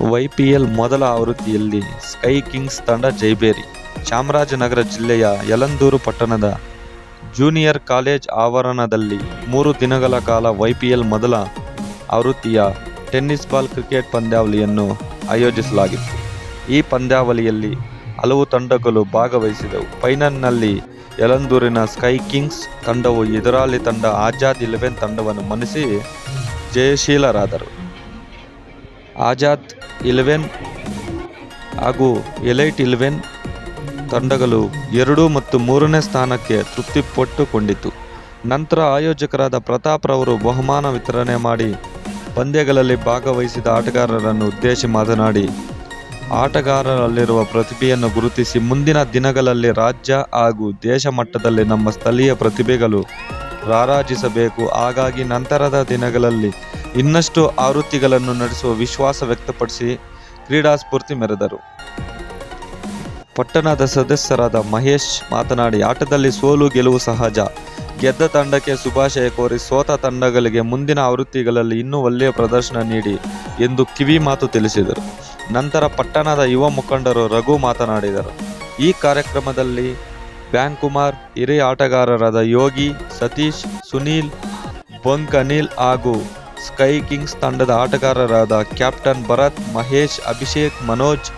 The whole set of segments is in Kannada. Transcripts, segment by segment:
ವೈಪಿಎಲ್ ಮೊದಲ ಆವೃತ್ತಿಯಲ್ಲಿ ಸ್ಕೈ ಕಿಂಗ್ಸ್ ತಂಡ ಜೈಬೇರಿ ಚಾಮರಾಜನಗರ ಜಿಲ್ಲೆಯ ಯಲಂದೂರು ಪಟ್ಟಣದ ಜೂನಿಯರ್ ಕಾಲೇಜ್ ಆವರಣದಲ್ಲಿ ಮೂರು ದಿನಗಳ ಕಾಲ ವೈ ಪಿ ಎಲ್ ಮೊದಲ ಆವೃತ್ತಿಯ ಟೆನ್ನಿಸ್ ಬಾಲ್ ಕ್ರಿಕೆಟ್ ಪಂದ್ಯಾವಳಿಯನ್ನು ಆಯೋಜಿಸಲಾಗಿತ್ತು. ಈ ಪಂದ್ಯಾವಳಿಯಲ್ಲಿ ಹಲವು ತಂಡಗಳು ಭಾಗವಹಿಸಿದವು. ಫೈನಲ್ನಲ್ಲಿ ಯಲಂದೂರಿನ ಸ್ಕೈ ಕಿಂಗ್ಸ್ ತಂಡವು ಎದುರಾಳಿ ತಂಡ ಆಜಾದ್ ಇಲೆವೆನ್ ತಂಡವನ್ನು ಮನಸಿ ಜಯಶೀಲರಾದರು. ಆಜಾದ್ ಇಲೆವೆನ್ ಹಾಗೂ ಎಲೈಟ್ ಇಲೆವೆನ್ ತಂಡಗಳು ಎರಡು ಮತ್ತು ಮೂರನೇ ಸ್ಥಾನಕ್ಕೆ ತೃಪ್ತಿಪಟ್ಟುಕೊಂಡಿತು. ನಂತರ ಆಯೋಜಕರಾದ ಪ್ರತಾಪ್ ರವರು ಬಹುಮಾನ ವಿತರಣೆ ಮಾಡಿ ಪಂದ್ಯಗಳಲ್ಲಿ ಭಾಗವಹಿಸಿದ ಆಟಗಾರರನ್ನು ಉದ್ದೇಶಿ ಮಾತನಾಡಿ, ಆಟಗಾರರಲ್ಲಿರುವ ಪ್ರತಿಭೆಯನ್ನು ಗುರುತಿಸಿ ಮುಂದಿನ ದಿನಗಳಲ್ಲಿ ರಾಜ್ಯ ಹಾಗೂ ದೇಶ ಮಟ್ಟದಲ್ಲಿ ನಮ್ಮ ಸ್ಥಳೀಯ ಪ್ರತಿಭೆಗಳು ರಾರಾಜಿಸಬೇಕು. ಹಾಗಾಗಿ ನಂತರದ ದಿನಗಳಲ್ಲಿ ಇನ್ನಷ್ಟು ಆವೃತ್ತಿಗಳನ್ನು ನಡೆಸುವ ವಿಶ್ವಾಸ ವ್ಯಕ್ತಪಡಿಸಿ ಕ್ರೀಡಾ ಸ್ಫೂರ್ತಿ ಮೆರೆದರು. ಪಟ್ಟಣದ ಸದಸ್ಯರಾದ ಮಹೇಶ್ ಮಾತನಾಡಿ, ಆಟದಲ್ಲಿ ಸೋಲು ಗೆಲುವು ಸಹಜ. ಗೆದ್ದ ತಂಡಕ್ಕೆ ಶುಭಾಶಯ ಕೋರಿ ಸೋತ ತಂಡಗಳಿಗೆ ಮುಂದಿನ ಆವೃತ್ತಿಗಳಲ್ಲಿ ಇನ್ನೂ ಒಳ್ಳೆಯ ಪ್ರದರ್ಶನ ನೀಡಿ ಎಂದು ಕಿವಿ ಮಾತು ತಿಳಿಸಿದರು. ನಂತರ ಪಟ್ಟಣದ ಯುವ ಮುಖಂಡರು ರಘು ಮಾತನಾಡಿದರು. ಈ ಕಾರ್ಯಕ್ರಮದಲ್ಲಿ ಬ್ಯಾಂಕ್ ಕುಮಾರ್ ಹಿರಿಯ ಆಟಗಾರರಾದ ಯೋಗಿ, ಸತೀಶ್, ಸುನೀಲ್ ಬಂಕ್ ಅನಿಲ್ ಹಾಗೂ ಸ್ಕೈ ಕಿಂಗ್ಸ್ ತಂಡದ ಆಟಗಾರರಾದ ಕ್ಯಾಪ್ಟನ್ ಭರತ್, ಮಹೇಶ್, ಅಭಿಷೇಕ್, ಮನೋಜ್,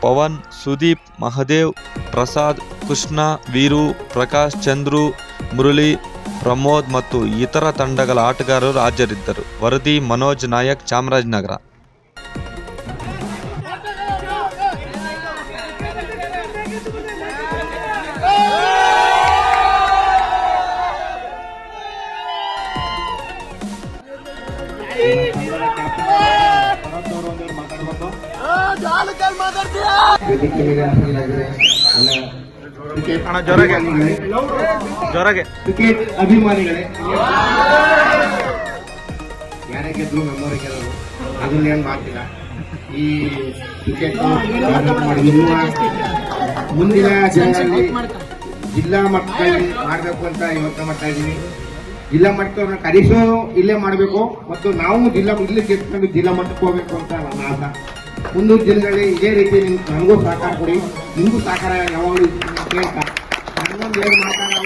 ಪವನ್, ಸುದೀಪ್, ಮಹದೇವ್, ಪ್ರಸಾದ್, ಕೃಷ್ಣ, ವೀರು, ಪ್ರಕಾಶ್, ಚಂದ್ರು, ಮುರಳಿ, ಪ್ರಮೋದ್ ಮತ್ತು ಇತರ ತಂಡಗಳ ಆಟಗಾರರು ಹಾಜರಿದ್ದರು. ವರದಿ, ಮನೋಜ್ ನಾಯಕ್, ಚಾಮರಾಜನಗರ. ಜೋರಾಗೆ. ಕ್ರಿಕೆಟ್ ಅಭಿಮಾನಿಗಳೇ ಯಾರೇ ಗೆದ್ರು ನಮ್ಮವರೇ ಅದನ್ನ ಅದನ್ನೇನು ಮಾಡ್ತಿಲ್ಲ ಈ ಕ್ರಿಕೆಟ್ ಮುಂದಿನ ಜಿಲ್ಲಾ ಮಟ್ಟದಲ್ಲಿ ಮಾಡಬೇಕು ಅಂತ ಯೋಚನೆ ಮಾಡ್ತಾ ಇದ್ದೀನಿ. ಜಿಲ್ಲಾ ಮಟ್ಟದವ್ರನ್ನ ಕರೆಸೋ ಇಲ್ಲೇ ಮಾಡಬೇಕು ಮತ್ತು ನಾವು ಜಿಲ್ಲಾ ಇಲ್ಲಿ ಗೆದ್ಕೊಂಡು ಜಿಲ್ಲಾ ಮಟ್ಟಕ್ಕೆ ಹೋಗ್ಬೇಕು ಅಂತ ನನ್ನ ಆಸೆ. ಮುಂದಿನ ದಿನಗಳಲ್ಲಿ ಇದೇ ರೀತಿ ನಿಮ್ಗೆ ನನಗೂ ಸಹಕಾರ ಕೊಡಿ. ನಿಮಗೂ ಸಹಕಾರ ಯಾವಾಗಲೂ ಕೇಳ್ತಾ. ನನ್ನೊಂದು ಏನು ಮಾತಾಡೋ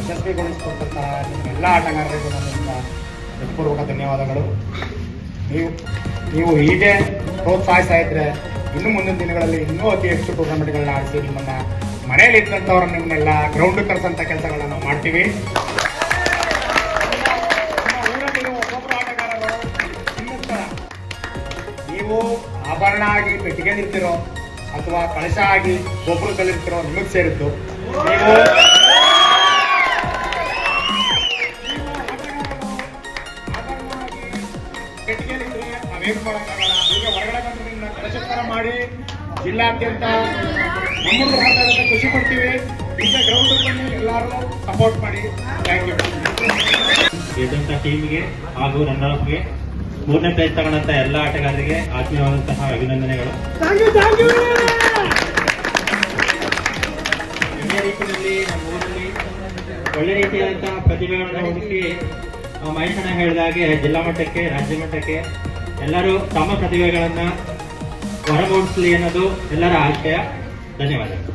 ಯಶಸ್ವಿಗೊಳಿಸಿಕೊಟ್ಟಂತಹ ಎಲ್ಲ ಆಟಗಾರರಿಗೂ ನನ್ನಿಂದ ಹೃತ್ಪೂರ್ವಕ ಧನ್ಯವಾದಗಳು. ನೀವು ನೀವು ಹೀಗೆ ಪ್ರೋತ್ಸಾಹಿಸ್ತಾ ಇದ್ರೆ ಇನ್ನು ಮುಂದಿನ ದಿನಗಳಲ್ಲಿ ಇನ್ನೂ ಅತಿ ಹೆಚ್ಚು ಟೂರ್ನಮೆಂಟ್ಗಳನ್ನ ಆಡಿಸಿ ನಿಮ್ಮನ್ನ ಮನೆಯಲ್ಲಿ ಇದ್ದಂಥವ್ರು ನಿಮ್ಮನ್ನೆಲ್ಲ ಗ್ರೌಂಡ್ ಕರೆಸಂತ ಕೆಲಸಗಳನ್ನ ನಾವು ಮಾಡ್ತೀವಿ. ಆಭರಣ ಆಗಿ ಪೆಟ್ಟಿಗೆ ನಿಂತಿರೋ ಅಥವಾ ಕಳಶ ಆಗಿ ಗೋಪುರದಲ್ಲಿರ್ತಿರೋ ನಿಮಗೆ ಸೇರಿದ್ದು? ನೀವು ಮಾಡಿ ಜಿಲ್ಲಾದ್ಯಂತ ಖುಷಿ ಪಡ್ತೀವಿ. ಈಗ ಗ್ರೌಂಡ್ ಎಲ್ಲರೂ ಸಪೋರ್ಟ್ ಮಾಡಿ. ಥ್ಯಾಂಕ್ ಯು ಟೀಮ್ಗೆ ಹಾಗೂ ರನ್ನರ್ಗೆ ಮೂರನೇ ಪ್ಲೇಸ್ ತಗೊಂಡಂತ ಎಲ್ಲ ಆಟಗಾರರಿಗೆ ಆತ್ಮೀಯವಾದಂತಹ ಅಭಿನಂದನೆಗಳು. ಒಳ್ಳೆ ರೀತಿಯಲ್ಲಿ ನಮ್ಮ ಊರಲ್ಲಿ ಒಳ್ಳೆ ರೀತಿಯಾದಂತಹ ಪ್ರತಿಭೆಗಳನ್ನು ಹುಡುಕಿ ಮಹೇಶಣ್ಣ ಹೇಳಿದ ಹಾಗೆ ಜಿಲ್ಲಾ ಮಟ್ಟಕ್ಕೆ ರಾಜ್ಯ ಮಟ್ಟಕ್ಕೆ ಎಲ್ಲರೂ ತಮ್ಮ ಪ್ರತಿಭೆಗಳನ್ನ ಹೊರಮೂಡಿಸಲಿ ಅನ್ನೋದು ಎಲ್ಲರ ಆಶಯ. ಧನ್ಯವಾದಗಳು.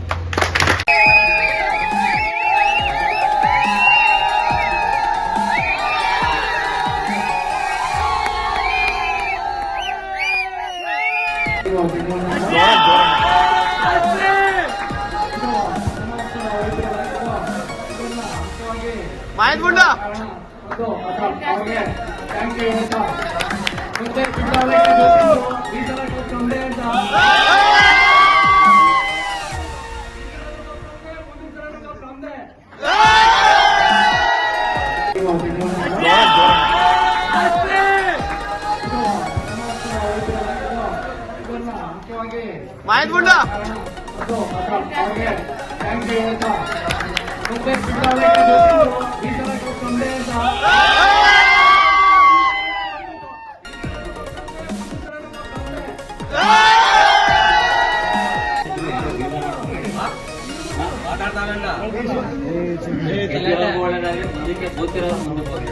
మైండ్ గుండా థ్యాంక్ యూ ಮಹೇಂದ್ಗುಂಡು ಮಾತಾಡ್ತಾವಲ್ಲ ಮುಂದಕ್ಕೆ ಗೊತ್ತಿರೋ ಮುಂದಕ್ಕೆ ಹೋಗಿ